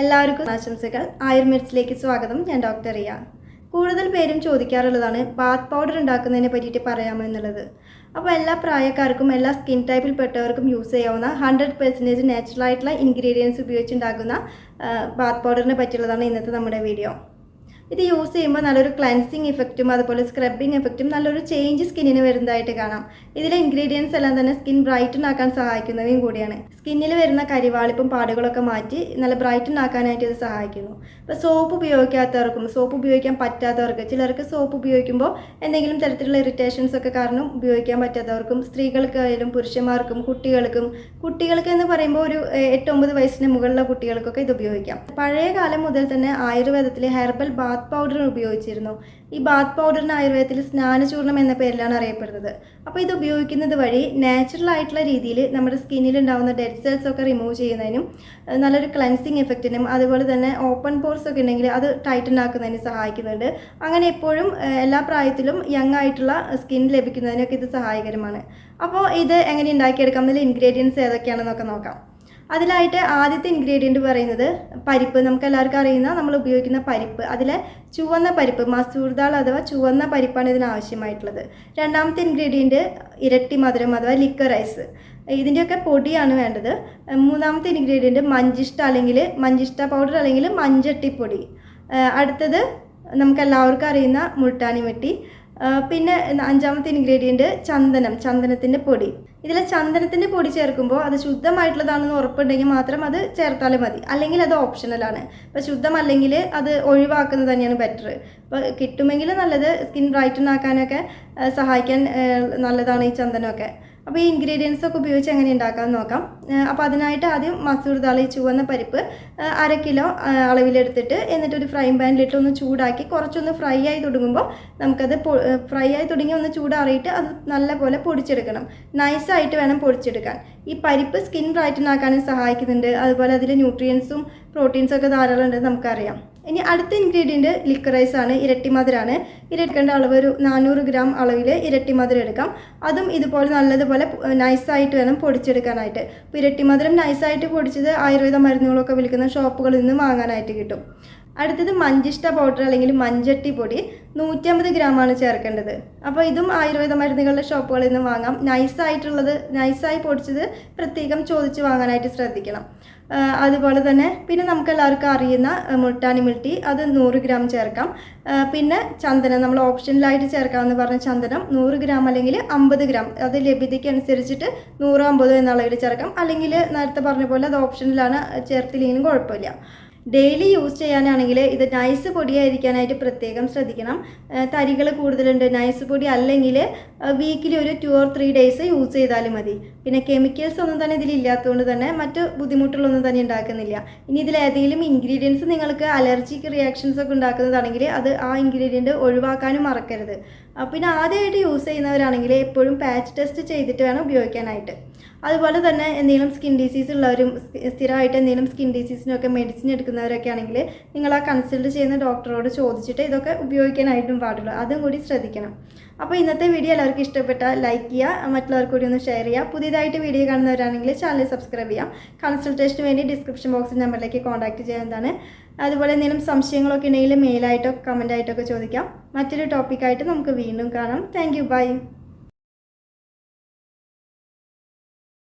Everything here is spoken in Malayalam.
എല്ലാവർക്കും ആശംസകൾ. ആയുർമെഡ്സിലേക്ക് സ്വാഗതം. ഞാൻ ഡോക്ടർ റിയ. കൂടുതൽ പേരും ചോദിക്കാറുള്ളതാണ് ബാത്ത് പൗഡർ ഉണ്ടാക്കുന്നതിനെ പറ്റിയിട്ട് പറയാമോ എന്നുള്ളത്. അപ്പോൾ എല്ലാ പ്രായക്കാർക്കും എല്ലാ സ്കിൻ ടൈപ്പിൽ പെട്ടവർക്കും യൂസ് ചെയ്യാവുന്ന ഹൺഡ്രഡ് പെർസെന്റേജ് നാച്ചുറൽ ആയിട്ടുള്ള ഇൻഗ്രീഡിയൻസ് ഉപയോഗിച്ചുണ്ടാക്കുന്ന ബാത്ത് പൗഡറിനെ പറ്റിയുള്ളതാണ് ഇന്നത്തെ നമ്മുടെ വീഡിയോ. ഇത് യൂസ് ചെയ്യുമ്പോൾ നല്ലൊരു ക്ലൻസിങ് ഇഫക്റ്റും അതുപോലെ സ്ക്രബിങ് എഫക്റ്റും നല്ലൊരു ചേഞ്ച് സ്കിന്നിന് വരുന്നതായിട്ട് കാണാം. ഇതിലെ ഇൻഗ്രീഡിയൻസ് എല്ലാം തന്നെ സ്കിൻ ബ്രൈറ്റൺ ആക്കാൻ സഹായിക്കുന്നവയും കൂടിയാണ്. സ്കിന്നിൽ വരുന്ന കരിവാളിപ്പും പാടുകളൊക്കെ മാറ്റി നല്ല ബ്രൈറ്റൺ ആക്കാനായിട്ട് ഇത് സഹായിക്കുന്നു. ഇപ്പോൾ സോപ്പ് ഉപയോഗിക്കാത്തവർക്കും സോപ്പ് ഉപയോഗിക്കാൻ പറ്റാത്തവർക്ക് ചിലർക്ക് സോപ്പ് ഉപയോഗിക്കുമ്പോൾ എന്തെങ്കിലും തരത്തിലുള്ള ഇറിറ്റേഷൻസ് ഒക്കെ കാരണം ഉപയോഗിക്കാൻ പറ്റാത്തവർക്കും സ്ത്രീകൾക്കായാലും പുരുഷന്മാർക്കും കുട്ടികൾക്കും കുട്ടികൾക്ക് എന്ന് പറയുമ്പോൾ ഒരു എട്ടൊമ്പത് വയസ്സിന് മുകളിലുള്ള കുട്ടികൾക്കൊക്കെ ഇത് ഉപയോഗിക്കാം. പഴയ കാലം മുതൽ തന്നെ ആയുർവേദത്തിലെ ഹെർബൽ ബാത്ത് പൗഡർ ഉപയോഗിച്ചിരുന്നു. ഈ ബാത്ത് പൗഡറിന് ആയുർവേദത്തിൽ സ്നാനചൂർണം എന്ന പേരിലാണ് അറിയപ്പെടുന്നത്. അപ്പോൾ ഇത് ഉപയോഗിക്കുന്നത് വഴി നാച്ചുറൽ ആയിട്ടുള്ള രീതിയിൽ നമ്മുടെ സ്കിന്നിൽ ഉണ്ടാകുന്ന ഡെഡ് സെൽസ് ഒക്കെ റിമൂവ് ചെയ്യുന്നതിനും നല്ലൊരു ക്ലൻസിങ് എഫക്റ്റിനും അതുപോലെ തന്നെ ഓപ്പൺ പോർസ് ഒക്കെ ഉണ്ടെങ്കിൽ അത് ടൈറ്റൻ ആക്കുന്നതിന് സഹായിക്കുന്നുണ്ട്. അങ്ങനെ എപ്പോഴും എല്ലാ പ്രായത്തിലും യങ് ആയിട്ടുള്ള സ്കിൻ ലഭിക്കുന്നതിനൊക്കെ ഇത് സഹായകരമാണ്. അപ്പോൾ ഇത് എങ്ങനെ ഉണ്ടാക്കിയെടുക്കാം? എന്നുള്ള ഇൻഗ്രീഡിയൻസ് ഏതൊക്കെയാണെന്നൊക്കെ നോക്കാം. അതിലായിട്ട് ആദ്യത്തെ ഇൻഗ്രീഡിയന്റ് പറയുന്നത് പരിപ്പ്. നമുക്ക് എല്ലാവർക്കും അറിയുന്ന നമ്മൾ ഉപയോഗിക്കുന്ന പരിപ്പ്. അതിലെ ചുവന്ന പരിപ്പ് മസൂർ ദാൾ അഥവാ ചുവന്ന പരിപ്പാണ് ഇതിന് ആവശ്യമായിട്ടുള്ളത്. രണ്ടാമത്തെ ഇൻഗ്രീഡിയന്റ് ഇരട്ടി മധുരം അഥവാ ലിക്വർ റൈസ് ഇതിന്റെയൊക്കെ പൊടിയാണ് വേണ്ടത്. മൂന്നാമത്തെ ഇൻഗ്രീഡിയന്റ് മഞ്ചിഷ്ട അല്ലെങ്കിൽ മഞ്ചിഷ്ട പൗഡർ അല്ലെങ്കിൽ മഞ്ചട്ടിപ്പൊടി. അടുത്തത് നമുക്ക് എല്ലാവർക്കും അറിയുന്ന മുൾട്ടാനി ആഹ് പിന്നെ അഞ്ചാമത്തെ ഇൻഗ്രീഡിയന്റ് ചന്ദനം ചന്ദനത്തിന്റെ പൊടി. ഇതിൽ ചന്ദനത്തിന്റെ പൊടി ചേർക്കുമ്പോൾ അത് ശുദ്ധമായിട്ടുള്ളതാണെന്ന് ഉറപ്പുണ്ടെങ്കിൽ മാത്രം അത് ചേർത്താലും മതി. അല്ലെങ്കിൽ അത് ഓപ്ഷണലാണ് ഇപ്പോൾ ശുദ്ധമല്ലെങ്കിൽ അത് ഒഴിവാക്കുന്നത് തന്നെയാണ് ബെറ്റർ ഇപ്പോൾ കിട്ടുമെങ്കിൽ നല്ലത് സ്കിൻ ബ്രൈറ്റൻ ആക്കാനൊക്കെ സഹായിക്കാൻ നല്ലതാണ് ഈ ചന്ദനമൊക്കെ. അപ്പോൾ ഈ ഇൻഗ്രീഡിയൻസ് ഒക്കെ ഉപയോഗിച്ച് എങ്ങനെ ഉണ്ടാക്കാൻ നോക്കാം. അപ്പോൾ അതിനായിട്ട് ആദ്യം മസൂർ ഈ ചുവന്ന പരിപ്പ് അര കിലോ അളവിലെടുത്തിട്ട് എന്നിട്ട് ഒരു ഫ്രൈ പാനിലിട്ട് ഒന്ന് ചൂടാക്കി കുറച്ചൊന്ന് ഫ്രൈ ആയി തുടങ്ങുമ്പോൾ നമുക്കത് ഫ്രൈ ആയി തുടങ്ങി ഒന്ന് ചൂടാറിയിട്ട് അത് നല്ലപോലെ പൊടിച്ചെടുക്കണം. നൈസായിട്ട് വേണം പൊടിച്ചെടുക്കാൻ. ഈ പരിപ്പ് സ്കിൻ ബ്രൈറ്റൻ ആക്കാനും സഹായിക്കുന്നുണ്ട്. അതുപോലെ അതിൽ ന്യൂട്രിയൻസും പ്രോട്ടീൻസും ഒക്കെ ധാരാളം ഉണ്ടെന്ന് നമുക്കറിയാം. ഇനി അടുത്ത ഇൻഗ്രീഡിയന്റ് ലിക്ക് റൈസ് ആണ് ഇരട്ടി മധുരമാണ് ഇരട്ടിക്കേണ്ട അളവ് ഒരു നാനൂറ് ഗ്രാം അളവിൽ ഇരട്ടി മധുരം എടുക്കാം. അതും ഇതുപോലെ നല്ലതുപോലെ നൈസായിട്ട് വേണം പൊടിച്ചെടുക്കാനായിട്ട്. അപ്പോൾ ഇരട്ടി മധുരം നൈസായിട്ട് പൊടിച്ചത് ആയുർവേദ മരുന്നുകളൊക്കെ വിൽക്കുന്ന ഷോപ്പുകളിൽ നിന്ന് വാങ്ങാനായിട്ട് കിട്ടും. അടുത്തത് മഞ്ചിഷ്ട പൗഡർ അല്ലെങ്കിൽ മഞ്ചട്ടി പൊടി. നൂറ്റമ്പത് ഗ്രാമാണ് ചേർക്കേണ്ടത്. അപ്പോൾ ഇതും ആയുർവേദ മരുന്നുകളുടെ ഷോപ്പുകളിൽ നിന്ന് വാങ്ങാം. നൈസായിട്ടുള്ളത് നൈസായി പൊടിച്ചത് പ്രത്യേകം ചോദിച്ച് വാങ്ങാനായിട്ട് ശ്രദ്ധിക്കണം. അതുപോലെ തന്നെ പിന്നെ നമുക്ക് എല്ലാവർക്കും അറിയുന്ന മുട്ടാനി മിൽട്ടി അത് നൂറ് ഗ്രാം ചേർക്കാം. പിന്നെ ചന്ദനം നമ്മൾ ഓപ്ഷനിലായിട്ട് ചേർക്കാമെന്ന് പറഞ്ഞ ചന്ദനം നൂറ് ഗ്രാം അല്ലെങ്കിൽ അമ്പത് ഗ്രാം അത് ലഭ്യതയ്ക്ക് അനുസരിച്ചിട്ട് നൂറോ അമ്പതോ എന്ന അളവിൽ ചേർക്കാം. അല്ലെങ്കിൽ നേരത്തെ പറഞ്ഞ പോലെ അത് ഓപ്ഷനിലാണ് ചേർത്തില്ലെങ്കിലും കുഴപ്പമില്ല. ഡെയിലി യൂസ് ചെയ്യാനാണെങ്കിൽ ഇത് നൈസ് പൊടിയായിരിക്കാനായിട്ട് പ്രത്യേകം ശ്രദ്ധിക്കണം. തരികൾ കൂടുതലുണ്ട്. നൈസ് പൊടി അല്ലെങ്കിൽ വീക്കിലി ഒരു two or three days use ചെയ്താലും മതി. പിന്നെ കെമിക്കൽസ് ഒന്നും തന്നെ ഇതിലില്ലാത്തതുകൊണ്ട് തന്നെ മറ്റ് ബുദ്ധിമുട്ടുകളൊന്നും തന്നെ ഉണ്ടാക്കുന്നില്ല. ഇനി ഇതിൽ ഏതെങ്കിലും ഇൻഗ്രീഡിയൻസ് നിങ്ങൾക്ക് അലർജിക്ക് റിയാക്ഷൻസ് ഒക്കെ ഉണ്ടാക്കുന്നതാണെങ്കിൽ അത് ആ ഇൻഗ്രീഡിയന്റ് ഒഴിവാക്കാനും മറക്കരുത്. പിന്നെ ആദ്യമായിട്ട് യൂസ് ചെയ്യുന്നവരാണെങ്കിൽ എപ്പോഴും പാച്ച് ടെസ്റ്റ് ചെയ്തിട്ട് വേണം ഉപയോഗിക്കാനായിട്ട്. അതുപോലെ തന്നെ എന്തെങ്കിലും സ്കിൻ ഡിസീസ് ഉള്ളവരും സ്ഥി- സ്ഥിരമായിട്ട് എന്തെങ്കിലും സ്കിൻ ഡിസീസിനൊക്കെ മെഡിസിൻ എടുക്കുന്നവരൊക്കെ ആണെങ്കിൽ നിങ്ങൾ ആ കൺസൾട്ട് ചെയ്യുന്ന ഡോക്ടറോട് ചോദിച്ചിട്ട് ഇതൊക്കെ ഉപയോഗിക്കാനായിട്ടും പാടുള്ളൂ. അതും കൂടി ശ്രദ്ധിക്കണം. അപ്പോൾ ഇന്നത്തെ വീഡിയോ എല്ലാവർക്കും ഇഷ്ടപ്പെട്ടാൽ ലൈക്ക് ചെയ്യുക. മറ്റുള്ളവർക്ക് കൂടി ഒന്ന് ഷെയർ ചെയ്യുക. പുതിയതായിട്ട് വീഡിയോ കാണുന്നവരാണെങ്കിൽ ചാനൽ സബ്സ്ക്രൈബ് ചെയ്യാം. കൺസൾട്ടേഷന് വേണ്ടി ഡിസ്ക്രിപ്ഷൻ ബോക്സിൽ നമ്പറിലേക്ക് കോൺടാക്ട് ചെയ്യുന്നതാണ് അതുപോലെ എന്തെങ്കിലും സംശയങ്ങളൊക്കെ ഉണ്ടെങ്കിൽ മെയിലായിട്ടോ കമന്റായിട്ടോ ഒക്കെ ചോദിക്കാം. മറ്റൊരു ടോപ്പിക്കായിട്ട് നമുക്ക് വീണ്ടും കാണാം. Thank you by